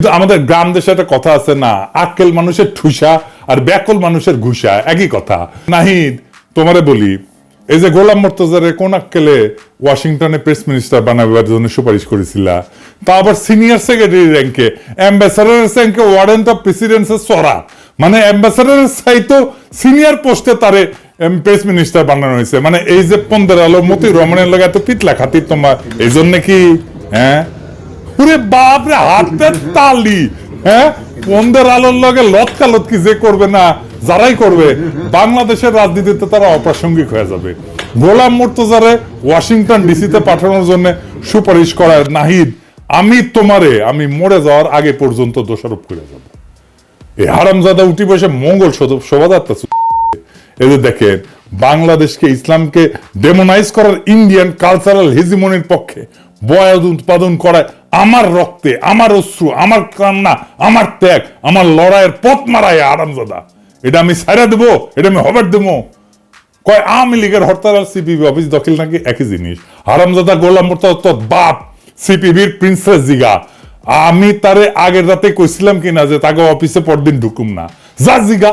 কিন্তু আমাদের গ্রাম দেশে একটা কথা আছে না। আক্কেল মানুষের ঠুসা আর ব্যাকল মানুষের ঘুষা, একই কথা। নাহিদ, তোমারে বলি, এই যে গোলাম মর্তজারে কোন আক্কেলে ওয়াশিংটনে প্রেস মিনিস্টার বানাবার জন্য সুপারিশ করেছিলা, তা আবার সিনিয়র সেক্রেটারি র্যাঙ্কে অ্যাম্বাসাডার র্যাঙ্কে ওয়ারেন্ট অফ প্রেসিডেন্সের সরা। মানে অ্যাম্বাসাডারের চাইতো সিনিয়র পোস্টে তারে প্রেস মিনিস্টার বানানো হয়েছে। মানে এই যে পন্দের আলো মতি রমণের লাগে এত পিতলা খাতির তোমার, এই জন্য কি? হ্যাঁ? ওরে বাপ রে, হাতের তালি হ্যাঁ? পন্দের আলোর লগে লতকা লতকি যে করবে না, যারাই করবে, বাংলাদেশের রাজনীতিতে তারা অপ্রাসঙ্গিক হয়ে যাবে। গোলাম মুর্তজারে ওয়াশিংটন ডিসিতে পাঠানোর জন্য সুপারিশ করার নাহিদ, আমি তোমারে, আমি মরে যাওয়ার আগে পর্যন্ত দোষারোপ করে যাব। এই হারামজাদা উঠি বসে মঙ্গল শোভাযাত্রা এই যে দেখেন, বাংলাদেশকে ইসলামকে ডেমোনাইজ করার ইন্ডিয়ান কালচারাল হেজিমনির পক্ষে বয়াদ উৎপাদন করায় আমার রক্তে, আমার অশ্রু, আমার কান্না, আমার ত্যাগ, আমার লড়াইয়ের পথ মারায় আরামজাদা। এটা আমি সাইরা দেবো, এটা আমি হবার দেবো। কয় আওয়ামী লীগের হরতাল আর সিপিবি অফিস দখল নাকি একই জিনিস। হারামজাদা গোলাম বাপ, সিপিবির প্রিন্সেস জিগা। আমি তারে আগের রাতে কইছিলাম কিনা যে তাকে অফিসে পরদিন ঢুকুম না। যা জিগা,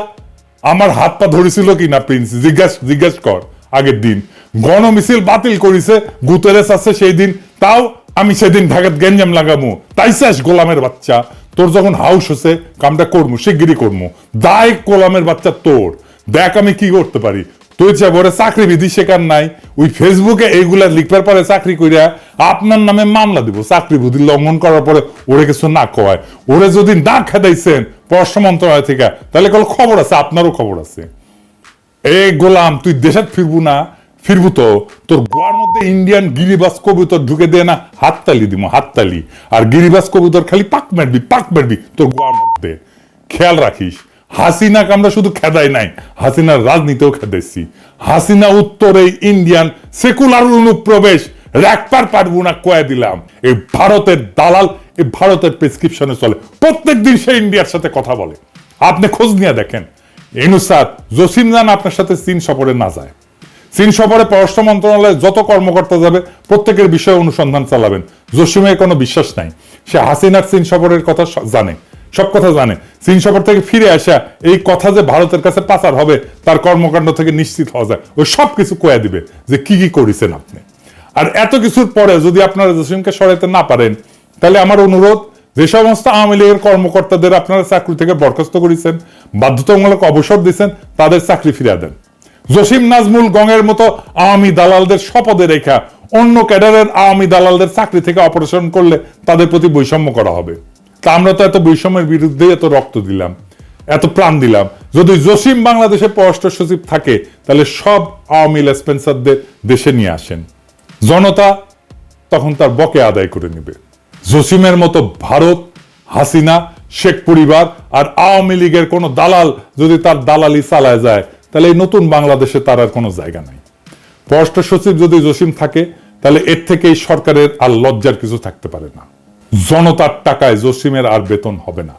আমার হাত পা ধরেছিল কিনা, প্রিন্স? জিজ্ঞাস জিজ্ঞাস কর, আগের দিন। গণমিছিল বাতিল করিছে, গুতেরেস আছে সেই দিন তাও আমি সেদিন ঢাকাত গেঞ্জাম লাগামু। তাই শেষ গোলামের বাচ্চা। তোর যখন হাউস হচ্ছে কামটা করমু, শিগগিরই করমু। দায় গোলামের বাচ্চা তোর। দেখ আমি কি করতে পারি। তুই যে বলে চাকরি বিধি শেখার নাই। ওই ফেসবুকে এইগুলা লিখবার পরে চাকরি কইরা আপনার নামে মামলা দিব। চাকরি বুদ্ধি লঙ্ঘন করার পরে ওরে কিছু না কয়। ওরে যদি না খেদাইছেন, পররাষ্ট্র মন্ত্রণালয় থেকে, তাহলে কোনো খবর আছে? আপনারও খবর আছে। এই গোলাম, তুই দেশে ফিরবু না। ফিরবু তো তোর গোয়ার মধ্যে ইন্ডিয়ান গিরিবাস কবুতর ঢুকে দে না, হাততালি দিব, হাততালি। আর গিরিবাস কবুতর খালি পাক মারবি পাক মারবি তোর গোয়ার মধ্যে। খেয়াল রাখিস, হাসিনাকে আমরা শুধু খেদাই নাই, হাসিনার রাজনীতিও খেদাইছি। হাসিনা উত্তরে ইন্ডিয়ান সেকুলার অনুপ্রবেশ রাখবার পারব না কয়ে দিলাম। এই ভারতের দালাল এই ভারতের প্রেসক্রিপশনে চলে। প্রত্যেক দিন সে ইন্ডিয়ার সাথে কথা বলে। আপনি খোঁজ নিয়ে দেখেন। এনুসাদ জসিম জান আপনার সাথে চীন সফরে না যায়। চীন সফরে পররাষ্ট্র মন্ত্রণালয়ে যত কর্মকর্তা যাবে, প্রত্যেকের বিষয়ে অনুসন্ধান চালাবেন। জসিমের কোনো বিশ্বাস নাই। সে হাসিনার চীন সফরের কথা জানে। সব কথা জানে। চীন সফর থেকে ফিরে আসা এই কথা যে ভারতের কাছে পাচার হবে, তার কর্মকাণ্ড থেকে নিশ্চিত হওয়া যায়। ওই সব কিছু কয়ে দিবে যে কি কি করেছেন আপনি। আর এত কিছুর পরে যদি আপনারা জসিমকে সরাইতে না পারেন, তাহলে আমার অনুরোধ, যে সমস্ত আওয়ামী লীগের কর্মকর্তাদের আপনারা চাকরি থেকে বরখাস্ত করেছেন, বাধ্যতামূলক অবসর দিয়েছেন, তাদের চাকরি ফিরিয়ে দেন। জসিম নাজমুল গঙের মতো আওয়ামী দালালদের শপথে রেখা অন্য ক্যাডারের আওয়ামী দালালদের চাকরি থেকে অপারেশন করলে তাদের প্রতি বৈষম্য করা হবে। তা আমরা তো এত বৈষম্যের বিরুদ্ধে এত রক্ত দিলাম, এত প্রাণ দিলাম। যদি জসিম বাংলাদেশে পররাষ্ট্র সচিব থাকে, তাহলে সব আওয়ামী লেসপেন্সারদের দেশে নিয়ে আসেন। জনতা তখন তার বকে আদায় করে নেবে। জসিমের মতো ভারত, হাসিনা, শেখ পরিবার আর আওয়ামী লীগের কোনো দালাল যদি তার দালালি চালায় যায় তাহলে এই নতুন বাংলাদেশে তার আর কোনো জায়গা নাই। পররাষ্ট্র সচিব যদি জসিম থাকে, তাহলে এর থেকে এই সরকারের আর লজ্জার কিছু থাকতে পারে না। জনতার টাকায় জসিমের আর বেতন হবে না।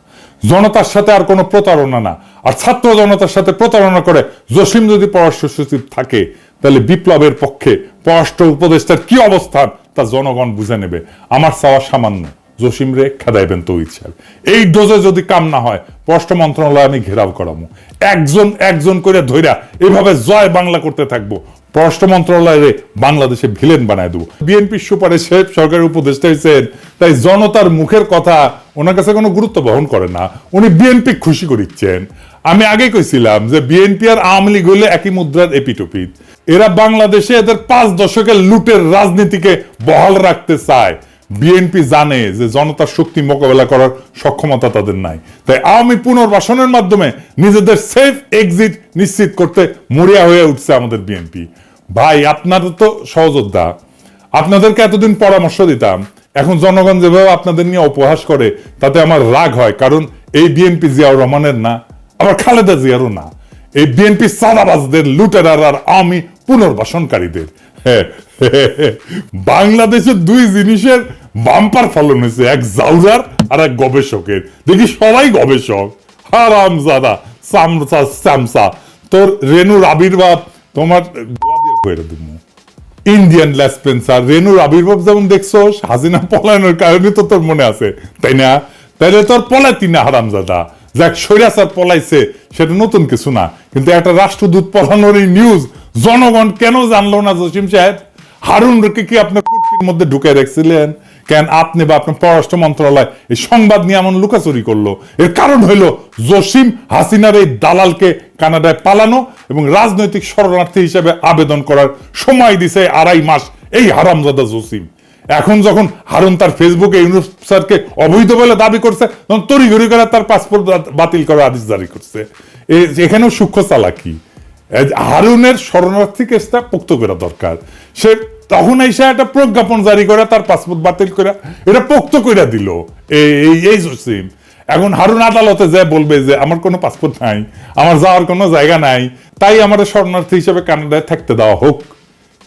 জনতার সাথে আর কোনো প্রতারণা না। আর ছাত্র জনতার সাথে প্রতারণা করে জসিম যদি পররাষ্ট্র সচিব থাকে, তাহলে বিপ্লবের পক্ষে পররাষ্ট্র উপদেষ্টার কি অবস্থান তা জনগণ বুঝে নেবে। আমার চাওয়া সামান্য। জসিম রে খেদাইবেন তো ইচ্ছার। এই ডোজে যদি কাম না হয়, পররাষ্ট্র মন্ত্রণালয় আমি ঘেরাও করাবো একজন একজন করে ধইরা এভাবে জয় বাংলা করতে থাকব, পররাষ্ট্র মন্ত্রণালয়ে বাংলাদেশে ভিলেন বানায় দেবো। বিএনপির সরকারের উপদেষ্টা হয়েছেন তাই জনতার মুখের কথা ওনার কাছে কোনো গুরুত্ব বহন করে না। উনি বিএনপি খুশি করিচ্ছেন আমি আগে কইছিলাম যে বিএনপি আর আওয়ামী লীগ হইলে একই মুদ্রার এপিটোপিট এরা বাংলাদেশে এদের পাঁচ দশকের লুটের রাজনীতিকে বহাল রাখতে চায়। বিএনপি জানে যে জনতার শক্তি মোকাবেলা করার সক্ষমতা তাদের নাই। তাই আওয়ামী পুনর্বাসনের মাধ্যমে নিজেদের সেফ এক্সিট নিশ্চিত করতে মরিয়া হয়ে উঠছে আমাদের বিএনপি ভাই আপনাদের তো সহযোদ্ধা। আপনাদেরকে এতদিন পরামর্শ দিতাম। এখন জনগণ যেভাবে আপনাদের নিয়ে উপহাস করে, তাতে আমার রাগ হয়, কারণ এই বিএনপি জিয়াউর রহমানের না, আবার খালেদা জিয়ারও না। এই বিএনপি সাদাবাজদের লুটেরার আর আওয়ামী পুনর্বাসনকারীদের। হ্যাঁ, বাংলাদেশের দুই জিনিসের বাম্পার ফলন হয়েছে এক জাউরার আর এক গবেষকের। দেখি সবাই গবেষক। হারাম জাদা সামসা স্যামসা। তোর রেনুর আবির্ভাব তোমার করে দেবো। ইন্ডিয়ান লেসপেন্সার রেনুর আবির্ভাব যেমন দেখছ হাজিনা পলায়নের কারণে তো তোর মনে আছে তাই না? তাহলে তোর পলাইতি না হারামজাদা যাক সৈরাচার পলাইছে সেটা নতুন কিছু না কিন্তু একটা রাষ্ট্রদূত পলানোর এই নিউজ জনগণ কেন জানলো না জসিম সাহেব? হারুন রেখে কি আপনার কুর্তির মধ্যে ঢুকে রেখেছিলেন? কেন আপনি বা আপনার পররাষ্ট্র মন্ত্রণালয় এই সংবাদ নিয়ে এমন লুকাচুরি করল? এর কারণ হইল জসিম হাসিনার এই দালালকে কানাডায় পালানো এবং রাজনৈতিক শরণার্থী হিসেবে আবেদন করার সময় দিছে আড়াই মাস এই হারামজাদা জসিম। এখন যখন হারুন তার ফেসবুকে ইউনুস স্যারকে অবৈধ বলে দাবি করছে, তখন তড়িঘড়ি করে তার পাসপোর্ট বাতিল করার আদেশ জারি করছে। এখানেও সূক্ষ্ম চালাকি। হারুনের শরণার্থী কেসটা পোক্ত করা দরকার। সে তখন এসে একটা প্রজ্ঞাপন জারি করে, তার পাসপোর্ট বাতিল করে, এটা পোক্ত করে দিল। এই এই- জসিম। এখন হারুন আদালতে যে বলবে যে, আমার কোনো পাসপোর্ট নাই, আমার যাওয়ার কোনো জায়গা নাই, তাই আমার শরণার্থী হিসেবে কানাডায় থাকতে দেওয়া হোক।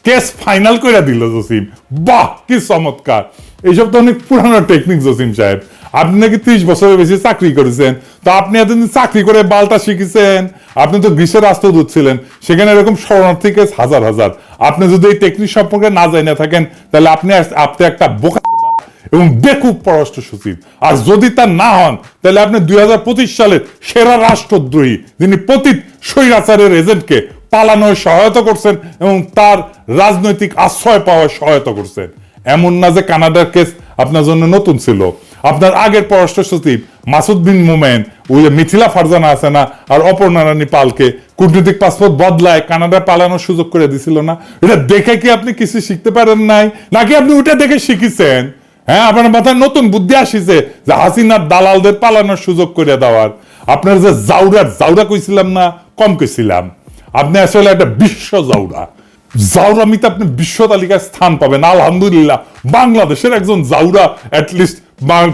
কেস ফাইনাল করে দিল জসিম। বাহ, কি চমৎকার। এইসব তো অনেক পুরানো টেকনিক জসিম সাহেব। আপনি নাকি ত্রিশ বছরের বেশি চাকরি করেছেন? তো আপনি এতদিন চাকরি করে বালটা শিখেছেন? আপনি তো গ্রীষ্মের রাষ্ট্রদূত ছিলেন, সেখানে এরকম শরণার্থী কেস হাজার হাজার। আপনি যদি এই টেকনিক সম্পর্কে না জানিয়ে থাকেন, তাহলে আপনি আপনি একটা বোকা এবং বেকুব পররাষ্ট্র সচিব আর যদি তা না হন, তাহলে আপনি দুই সালের সেরা রাষ্ট্রদ্রোহী, যিনি পতিত স্বৈরাচারের এজেন্টকে পালানোয় সহায়তা করছেন এবং তার রাজনৈতিক আশ্রয় পাওয়ার সহায়তা করছেন। এমন না যে কানাডার কেস আপনার জন্য নতুন ছিল। আপনার আগের পররাষ্ট্র সচিব মাসুদ বিন মোমেন, ওই যে মিথিলা ফারজানা আছে না, আর অপর্ণা রানী পালকে কূটনৈতিক পাসপোর্ট বদলায় কানাডায় পালানোর সুযোগ করে দিছিল না। এটা দেখে কি আপনি কিছু শিখতে পারেন নাই? নাকি আপনি ওটা দেখে শিখেছেন? হ্যাঁ আপনার মাথায় নতুন বুদ্ধি আসিছে যে হাসিনার দালালদের পালানোর সুযোগ করে দেওয়ার। আপনার যে জাউরার, জাউরা কইছিলাম না, কম কইছিলাম। আপনি আসলে একটা বিশ্ব জাউরা। জাউরামিতে আপনি বিশ্ব তালিকায় স্থান পাবেন। আলহামদুলিল্লাহ, বাংলাদেশের একজন জাউরা অ্যাটলিস্ট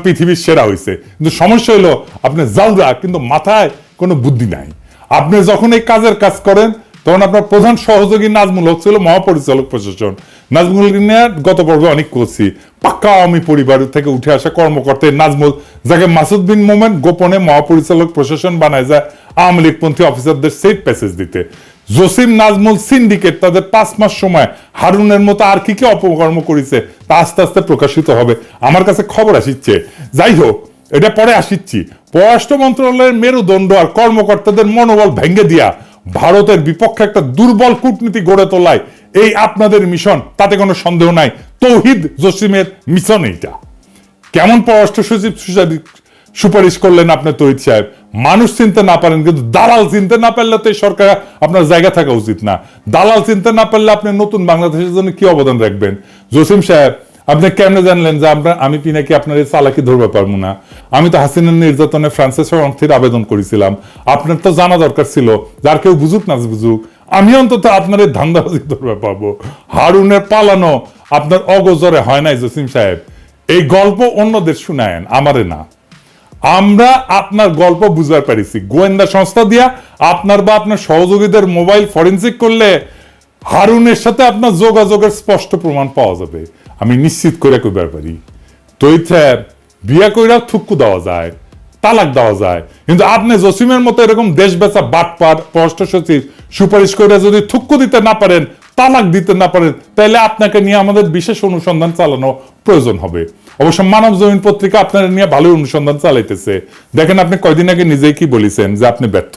পৃথিবীর সেরা হয়েছে কিন্তু সমস্যা হলো আপনি জাউরা কিন্তু মাথায় কোনো বুদ্ধি নাই। আপনি যখন এই কাজের কাজ করেন, তখন আপনার প্রধান সহযোগী নাজমুল হক ছিল মহাপরিচালক প্রশাসন। নাজমুল গত পর্বে অনেক করছি। পাক্কা আমি পরিবার থেকে উঠে আসা কর্মকর্তা নাজমুল, যাকে মাসুদ বিন মোমেন গোপনে মহাপরিচালক প্রশাসন বানায় যায় আওয়ামী লীগপন্থী অফিসারদের সেট প্যাসেজ দিতে। জসিম নাজমুল সিন্ডিকেট তাদের পাঁচ মাস সময় হারুনের মতো আর কি কি অপকর্ম করেছে তা আস্তে আস্তে প্রকাশিত হবে। আমার কাছে খবর আসিচ্ছে। যাই হোক, এটা পরে আসিচ্ছি। পররাষ্ট্র মন্ত্রণালয়ের মেরুদণ্ড আর কর্মকর্তাদের মনোবল ভেঙে দিয়া ভারতের বিপক্ষে একটা দুর্বল কূটনীতি গড়ে তোলায় এই আপনাদের মিশন, তাতে কোনো সন্দেহ নাই। তৌহিদ জসিমের মিশন এইটা। কেমন পররাষ্ট্র সচিব সুসাদি- সুপারিশ করলেন আপনার তৈরি সাহেব। মানুষ চিনতে না পারেন, কিন্তু দালাল চিনতে না পারলে তো এই সরকার আপনার জায়গা থাকা উচিত না। দালাল চিনতে না পারলে আপনি নতুন বাংলাদেশের জন্য কি অবদান রাখবেন? জসিম সাহেব, আপনি কেমনে জানলেন যে আমরা, আমি পিনাকি আপনার এই চালাকি ধরবে পারব না? আমি তো হাসিনার নির্যাতনে ফ্রান্সের শরণার্থীর আবেদন করেছিলাম। আপনার তো জানা দরকার ছিল যার কেউ বুঝুক না বুঝুক। আমি অন্তত আপনার এই ধান্দাবাজি ধরবে পাবো হারুনের পালানো আপনার অগোজরে হয় নাই জসিম সাহেব। এই গল্প অন্যদের শুনায়েন, আমারে না। আমরা আপনার গল্প বুঝতে পারিছি। গোয়েন্দা সংস্থা দিয়া আপনার বা আপনার সহযোগীদের মোবাইল ফরেন্সিক করলে হারুনের সাথে আপনার যোগাযোগের স্পষ্ট প্রমাণ পাওয়া যাবে। আমি নিশ্চিত করে কইবার পারি। তৈছে বিয়া কইরা থুক্কু দেওয়া যায়, তালাক দেওয়া যায়। কিন্তু আপনি জসিমের মতো এরকম দেশ বেচা বাটপার, পররাষ্ট্র সচিব, সুপারিশ করে যদি থুক্কু দিতে না পারেন, তালাক দিতে না পারেন তাহলে আপনাকে নিয়ে আমাদের বিশেষ অনুসন্ধান চালানো প্রয়োজন হবে। অবশ্য মানব জমিন পত্রিকা আপনার নিয়ে ভালোই অনুসন্ধান চালাইতেছে। দেখেন আপনি কয়দিন আগে নিজেই কি বলেছেন যে আপনি ব্যর্থ?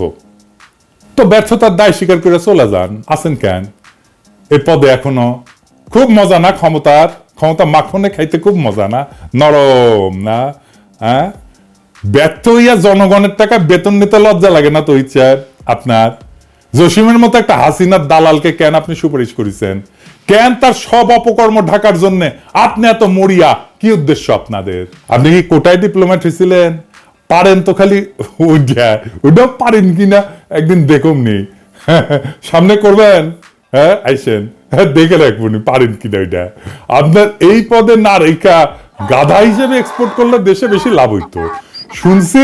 তো ব্যর্থতার দায় স্বীকার করে চলে যান। আছেন কেন? এই পদে এখনও খুব মজা না ক্ষমতার? ক্ষমতা মাখনে খাইতে খুব মজা না? নরম না? হ্যাঁ? ব্যর্থ হইয়া জনগণের টাকা বেতন নিতে লজ্জা লাগে না তো, ইচ্ছা? আপনার জসিমের মতো একটা হাসিনার দালালকে কেন আপনি সুপারিশ করেছেন? কেন তার সব অপকর্ম ঢাকার জন্য? আপনি এত মরিয়া, কি উদ্দেশ্য আপনাদের? আপনি কি কোটায় ডিপ্লোম্যাট হয়েছিলেন পারেন তো খালি ওইটা ওইটাও পারেন কিনা একদিন দেখুন নি। সামনে করবেন? হ্যাঁ আইসেন। হ্যাঁ দেখে রাখবেন পারেন কিনা ওইটা। আপনার এই পদে না রেখা গাধা হিসেবে এক্সপোর্ট করলে দেশে বেশি লাভ হইতো। শুনছি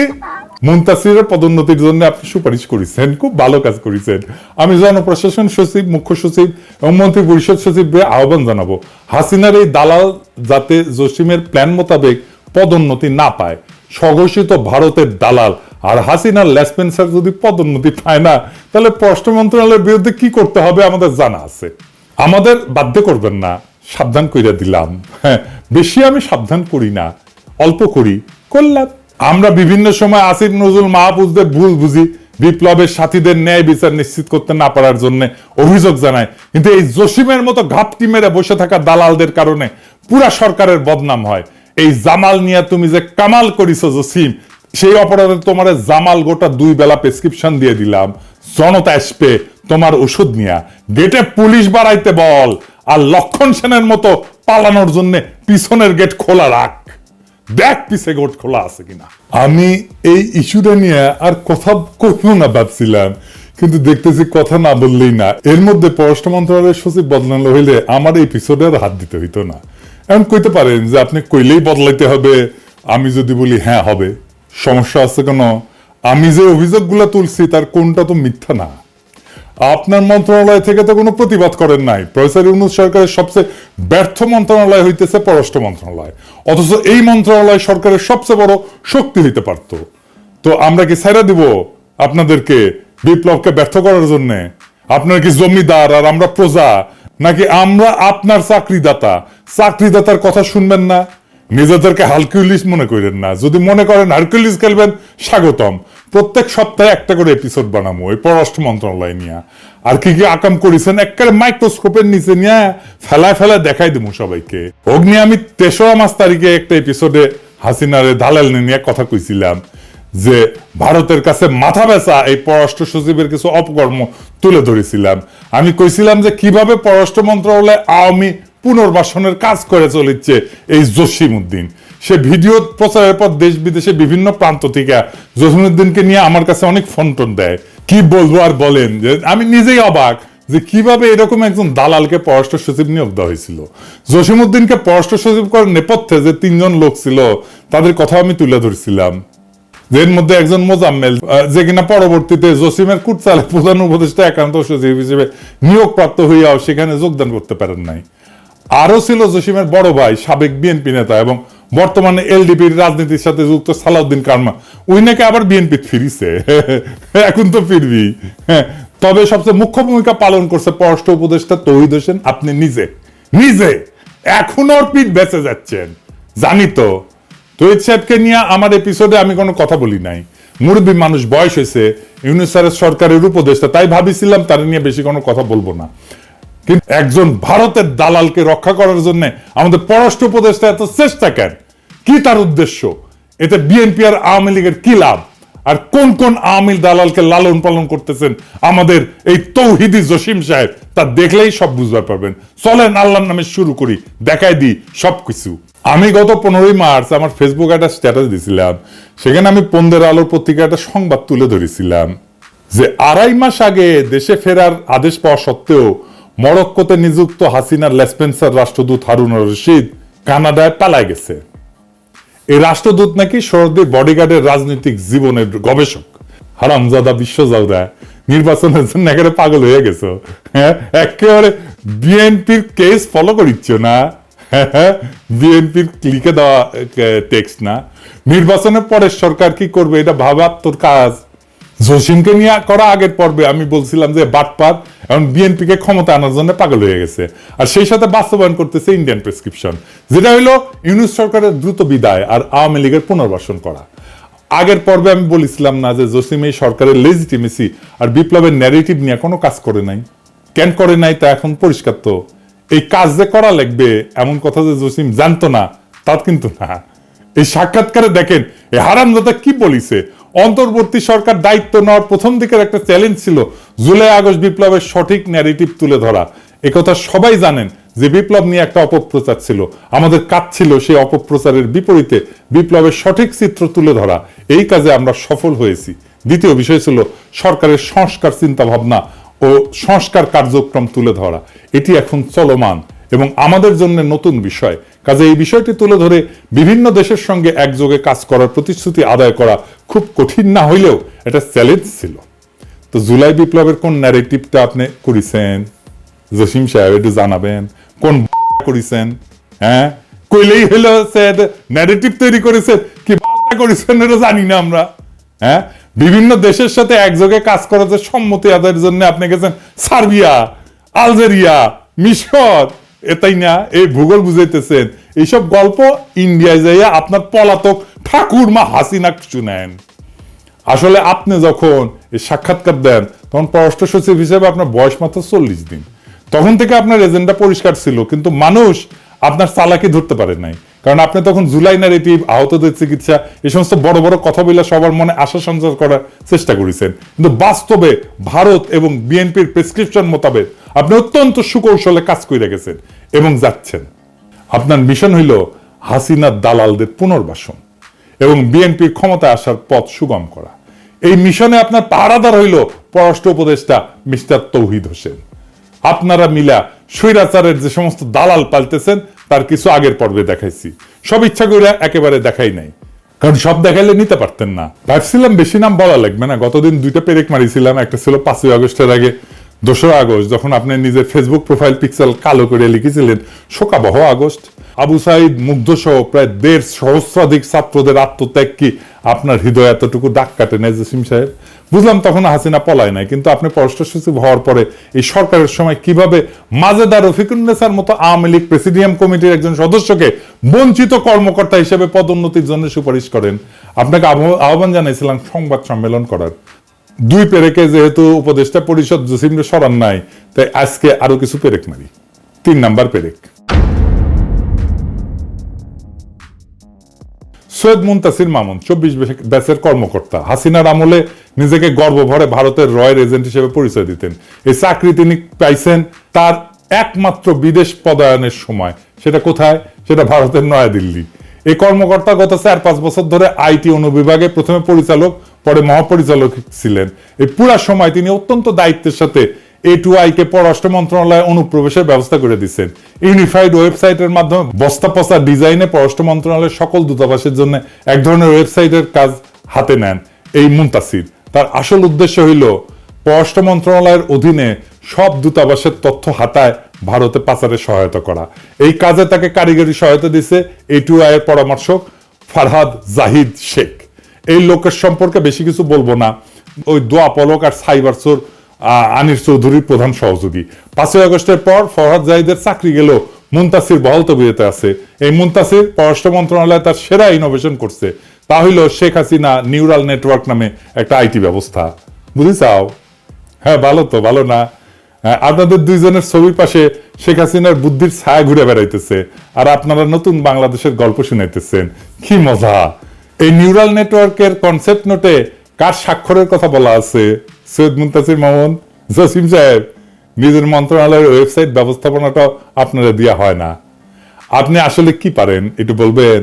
মুন্তাসিরের পদোন্নতির জন্য আপনি সুপারিশ করেছেন, খুব ভালো কাজ করেছেন। আমি জনপ্রশাসন সচিব, মুখ্য সচিব এবং মন্ত্রী পরিষদ সচিবকে আহ্বান জানাব, হাসিনার এই দালাল যাতে জসিমের প্ল্যান মোতাবেক পদোন্নতি না পায়। স্বঘোষিত ভারতের দালাল, আর হাসিনার লেসপেন্সার যদি পদোন্নতি পায় না, তাহলে পররাষ্ট্র মন্ত্রণালয়ের বিরুদ্ধে কি করতে হবে আমাদের জানা আছে। আমাদের বাধ্য করবেন না, সাবধান কইরা দিলাম। হ্যাঁ বেশি আমি সাবধান করি না, অল্প করি। করলাম আমরা বিভিন্ন সময় আসিফ নজরুল মাহফুজদের ভুল বুঝি, বিপ্লবের সাথীদের ন্যায় বিচার নিশ্চিত করতে না পারার জন্য অভিযোগ জানায়। কিন্তু এই জসিমের মতো ঘাপটি মেরে বসে থাকা দালালদের কারণে পুরা সরকারের বদনাম হয়। এই জামাল নিয়ে তুমি যে কামাল করিছো জসিম, সেই অপরাধে তোমার জামাল গোটা দুই বেলা প্রেসক্রিপশন দিয়ে দিলাম। জনতা আসবে, তোমার ওষুধ নিয়া। গেটে পুলিশ বাড়াইতে বল, আর লক্ষণ সেনের মতো পালানোর জন্য পিছনের গেট খোলা রাখ। দেখ পিছে গোট খোলা আছে কিনা? আমি এই ইস্যুটা নিয়ে আর কথা না ভাবছিলাম, কিন্তু দেখতেছি কথা না বললেই না। এর মধ্যে পররাষ্ট্র মন্ত্রণালয়ের সচিব বদলানো হইলে আমার এই এপিসোডে আর হাত দিতে হইতো না। এমন কইতে পারেন যে আপনি কইলেই বদলাইতে হবে, আমি যদি বলি হ্যাঁ হবে। সমস্যা আছে কেন? আমি যে অভিযোগগুলো তুলছি, তার কোনটা তো মিথ্যা না। আপনার মন্ত্রণালয় থেকে তো কোনো প্রতিবাদ করেন নাই। প্রফেসর ইউনুস সরকারের সবচেয়ে ব্যর্থ মন্ত্রণালয় হইতেছে পররাষ্ট্র মন্ত্রণালয়। অথচ এই মন্ত্রণালয় সরকারের সবচেয়ে বড় শক্তি হইতে পারত। তো আমরা কি ছাইরা দিব আপনাদেরকে বিপ্লবকে ব্যর্থ করার জন্য? আপনার কি জমিদার আর আমরা প্রজা? নাকি আমরা আপনার চাকরিদাতা? চাকরিদাতার কথা শুনবেন না? নিজেদেরকে হালকিউলিস মনে করেন না। যদি মনে করেন হারকিউলিস খেলবেন, স্বাগতম। প্রত্যেক সপ্তাহে একটা করে এপিসোড বানাবো ওই পররাষ্ট্র মন্ত্রণালয় নিয়ে। আর কি কি আকাম করেছেন, একেবারে মাইক্রোস্কোপের নিচে নিয়ে ফেলায় ফেলায় দেখাই দেবো সবাইকে। অগ্নি আমি তেসরা মাস তারিখে একটা এপিসোডে হাসিনারে দালাল নিয়ে কথা কইছিলাম, যে ভারতের কাছে মাথা বেচা এই পররাষ্ট্র সচিবের কিছু অপকর্ম তুলে ধরেছিলাম। আমি কইছিলাম যে কীভাবে পররাষ্ট্র মন্ত্রণালয় আওয়ামী পুনর্বাসনের কাজ করে চলেছে এই জসিম উদ্দিন সে ভিডিও প্রচারের পর দেশ বিদেশে বিভিন্ন প্রান্ত থেকে জসিমুদ্দিনকে নিয়ে আমার কাছে অনেক ফোন টোন দেয়। কি বলব আর বলেন? যে আমি নিজেই অবাক যে কীভাবে এরকম একজন দালালকে পররাষ্ট্র সচিব নিয়োগ দেওয়া হয়েছিল। জসিমুদ্দিনকে পররাষ্ট্র সচিব করার নেপথ্যে যে তিনজন লোক ছিল, তাদের কথা আমি তুলে ধরছিলাম। এর মধ্যে একজন মোজাম্মেল যে কিনা পরবর্তীতে জসিমের কুটসালে প্রধান উপদেষ্টা একান্ত সচিব হিসেবে নিয়োগপ্রাপ্ত হইয়াও সেখানে যোগদান করতে পারেন নাই। আরও ছিল জসিমের বড় ভাই, সাবেক বিএনপি নেতা এবং বর্তমানে এলডিপির রাজনীতির সাথে যুক্ত সালাউদ্দিন কারমা। উই নাকি আবার বিএনপি ফিরিছে? এখন তো ফিরবি। হ্যাঁ, তবে সবচেয়ে মুখ্য ভূমিকা পালন করছে পররাষ্ট্র উপদেষ্টা তৌহিদ হোসেন। আপনি নিজে নিজে এখন ওর পিঠ বেঁচে যাচ্ছেন। জানি তো। তৈদ সাহেবকে নিয়ে আমার এপিসোডে আমি কোনো কথা বলি নাই। মুরব্বী মানুষ বয়স হয়েছে ইউনুস স্যারের সরকারের উপদেষ্টা তাই ভাবিছিলাম তার নিয়ে বেশি কোনো কথা বলব না। কিন্তু একজন ভারতের দালালকে রক্ষা করার জন্য আমাদের পররাষ্ট্র উপদেষ্টা এত চেষ্টা কেন? কি তার উদ্দেশ্য? এতে বিএনপি আর আওয়ামী লীগের কি লাভ? আর কোন কোন আওয়ামী দালালকে লালন পালন করতেছেন আমাদের এই তৌহিদি জসিম সাহেব? তা দেখলেই সব বুঝতে পারবেন। চলেন আল্লাহর নামে শুরু করি, দেখাই দিই সবকিছু। আমি গত পনেরোই মার্চ আমার ফেসবুকে একটা স্ট্যাটাস দিছিলাম। সেখানে আমি পন্দের আলোর পত্রিকা একটা সংবাদ তুলে ধরেছিলাম যে আড়াই মাস আগে দেশে ফেরার আদেশ পাওয়া সত্ত্বেও মরক্কোতে নিযুক্ত হাসিনার লেসপেন্সার রাষ্ট্রদূত হারুন রশিদ কানাডায় পালায় গেছে। এই রাষ্ট্রদূত নাকি শরদের বডিগার্ডের রাজনৈতিক জীবনের গবেষক। হারামজাদা বিশ্বজাদা নির্বাচনের জন্য একেবারে পাগল হয়ে গেছো। হ্যাঁ একেবারে বিএনপির কেস ফলো করিচ্ছ না। বিএনপির ক্লিকে দেওয়া টেক্সট না। নির্বাচনের পরে সরকার কি করবে এটা ভাবার তোর কাজ। জসিমকে নিয়ে করা আগের পর্বে আমি বলছিলাম যে বাটপাত এখন বিএনপি কে ক্ষমতা আনার জন্য পাগল হয়ে গেছে। আর সেই সাথে বাস্তবায়ন করতেছে ইন্ডিয়ান প্রেসক্রিপশন যেটা হলো ইউনুস সরকারের দ্রুত বিদায় আর আওয়ামী লীগের পুনর্বাসন করা। আগের পর্বে আমি বলেছিলাম না যে জসিম এই সরকারের লেজিটিমেসি আর বিপ্লবের ন্যারেটিভ নিয়ে কোনো কাজ করে নাই। কেন করে নাই তা এখন পরিষ্কার তো। এই কাজ যে করা লাগবে এমন কথা যে জসিম জানতো না তা কিন্তু না। এই সাক্ষাৎকারে দেখেন, এই হারামদাদা কি বলিছে? অন্তর্বর্তী সরকার দায়িত্ব নেওয়ার প্রথম দিকের একটা চ্যালেঞ্জ ছিল জুলাই আগস্ট বিপ্লবের সঠিক ন্যারেটিভ তুলে ধরা। একথা সবাই জানেন যে বিপ্লব নিয়ে একটা অপপ্রচার ছিল। আমাদের কাজ ছিল সেই অপপ্রচারের বিপরীতে বিপ্লবের সঠিক চিত্র তুলে ধরা। এই কাজে আমরা সফল হয়েছি। দ্বিতীয় বিষয় ছিল সরকারের সংস্কার চিন্তা ভাবনা ও সংস্কার কার্যক্রম তুলে ধরা। এটি এখন চলমান। এবং আমাদের জন্য নতুন বিষয়। কাজে এই বিষয়টি তুলে ধরে বিভিন্ন দেশের সঙ্গে একযোগে কাজ করার প্রতিশ্রুতি আদায় করা খুব কঠিন না হইলেও এটা চ্যালেঞ্জ ছিল। তো জুলাই বিপ্লবের কোন ন্যারেটিভটা আপনি করেছেন? জসিম সাহেব একটু জানাবেন, কোন করেছেন? হ্যাঁ? কইলেই হলো স্যার ন্যারেটিভ তৈরি করেছেন, কি করেছেন এটা জানি না আমরা। হ্যাঁ? বিভিন্ন দেশের সাথে একযোগে কাজ করার সম্মতি আদায়ের জন্য আপনি গেছেন, সার্বিয়া, আলজেরিয়া, মিশর এটাই না, এই ভূগোল বুঝাইতেছেন। এইসব গল্প ইন্ডিয়ায় যাইয়া আপনার পলাতক ঠাকুর মা হাসিনা শুনেন আসলে আপনি যখন এই সাক্ষাৎকার দেন, তখন পররাষ্ট্র সচিব হিসেবে আপনার বয়স মাত্র চল্লিশ দিন। তখন থেকে আপনার এজেন্ডা পরিষ্কার ছিল, কিন্তু মানুষ আপনার চালাকি ধরতে পারে নাই। কারণ আপনি তখন জুলাই নারেটিভ আহতদের চিকিৎসা, এই সমস্ত বড় বড় কথা বলে সবার মনে আশা সঞ্চার করার চেষ্টা করেছেন। কিন্তু বাস্তবে ভারত এবং বিএনপির প্রেসক্রিপশন মোতাবেক আপনি অত্যন্ত সুকৌশলে কাজ করে গেছেন এবং যাচ্ছেন। আপনার মিশন হইল হাসিনার দালালদের পুনর্বাসন এবং বিএনপির ক্ষমতায় আসার পথ সুগম করা। এই মিশনে আপনার পাহারাদার হইল পররাষ্ট্র উপদেষ্টা মিস্টার তৌহিদ হোসেন। আপনারা মিলা স্বৈরাচারের যে সমস্ত দালাল পাল্টেছেন তার কিছু আগের পর্বে দেখাইছি। সব ইচ্ছা করে একেবারে দেখাই নাই। কারণ সব দেখাইলে নিতে পারতেন না। ভাবছিলাম বেশি নাম বলা লাগবে না। গতদিন দুইটা পেরেক মারিছিলাম। একটা ছিল পাঁচই আগস্টের আগে। দোসরা আগস্ট, যখন আপনি নিজের ফেসবুক প্রোফাইল পিক্সেল কালো করে লিখেছিলেন, শোকাবহ আগস্ট। আবু সাইদ মুগ্ধ সহ প্রায় দেড় সহস্রাধিক ছাত্রদের আত্মত্যাগ কি আপনার হৃদয় এতটুকু দাগ কাটে নেই জসিম সাহেব? বুঝলাম তখন হাসিনা পলায় নাই, কিন্তু আপনি পররাষ্ট্র সচিব হওয়ার পরে এই সরকারের সময় কীভাবে মাজেদার রফিকুন্নেসার মতো আওয়ামী লীগ প্রেসিডিয়াম কমিটির একজন সদস্যকে বঞ্চিত কর্মকর্তা হিসেবে পদোন্নতির জন্য সুপারিশ করেন? আপনাকে আহ্বান জানাইছিলাম সংবাদ সম্মেলন করার। দুই পেরেকে যেহেতু উপদেষ্টা পরিষদ জসিমকে সরান নাই, তাই আজকে আরও কিছু পেরেক মারি। তিন নাম্বার পেরেক। সৈয়দ মুন্তাসির মামুন, চব্বিশ ব্যাচের কর্মকর্তা। হাসিনার আমলে নিজেকে গর্ব ভরে ভারতের রয়ের এজেন্ট হিসেবে পরিচয় দিতেন। এই চাকরি তিনি পাইছেন তার একমাত্র বিদেশ পদায়নের সময়। সেটা কোথায়? সেটা ভারতের নয়াদিল্লি। এই কর্মকর্তা গত চার পাঁচ বছর ধরে আইটি অনুবিভাগে প্রথমে পরিচালক, পরে মহাপরিচালক ছিলেন। এই পুরা সময় তিনি অত্যন্ত দায়িত্বের সাথে এ টু আই কে পররাষ্ট্র মন্ত্রণালয়ে অনুপ্রবেশের ব্যবস্থা করে দিচ্ছেন ইউনিফাইড ওয়েবসাইটের মাধ্যমে বস্তা পচা ডিজাইনে পররাষ্ট্র মন্ত্রণালয়ের সকল দূতাবাসের জন্য এক ধরনের ওয়েবসাইটের কাজ হাতে নেন এই মুন্তাসির। তার আসল উদ্দেশ্য হইল পররাষ্ট্র মন্ত্রণালয়ের অধীনে সব দূতাবাসের তথ্য হাতায় ভারতে পাচারে সহায়তা করা। এই কাজে তাকে কারিগরি সহায়তা দিছে এর পরামর্শক ফারহাদ জাহিদ শেখ। এই লোকের সম্পর্কে বেশি কিছু বলব না। ওই দোয়া পলক আর সাইবার চোর আহ, আনিস চৌধুরীর প্রধান সহযোগী। পাঁচই আগস্টের পর ফরহাদ জাহিদের চাকরি গেল মুন্তাসির বহাল তবিয়তে আছে। এই মুন্তাসির পররাষ্ট্র মন্ত্রণালয় তার সেরা ইনোভেশন করছে। তা হইল শেখ হাসিনা নিউরাল নেটওয়ার্ক নামে একটা আইটি ব্যবস্থা। বুঝিছাও? হ্যাঁ ভালো তো ভালো না? আপনাদের দুইজনের ছবির পাশে শেখ হাসিনার বুদ্ধির ছায়া ঘুরে বেড়াইতেছে আর আপনারা নতুন বাংলাদেশের গল্প শুনাইতেছেন। কি মজা! এই নিউরাল নেটওয়ার্কের কনসেপ্ট নোটে কার স্বাক্ষরের কথা বলা আছে? সৈয়দ মুন্তাসির মামুন, জসিম সাহেব, নিজের মন্ত্রণালয়ের ওয়েবসাইট ব্যবস্থাপনাটাও আপনারা দেওয়া হয় না। আপনি আসলে কি পারেন? একটু বলবেন।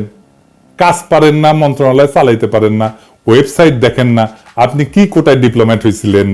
কাজ পারেন না, মন্ত্রণালয় চালাইতে পারেন না, ওয়েবসাইট দেখেন না। আপনি কি কোটায় ডিপ্লোমেট হয়েছিলেন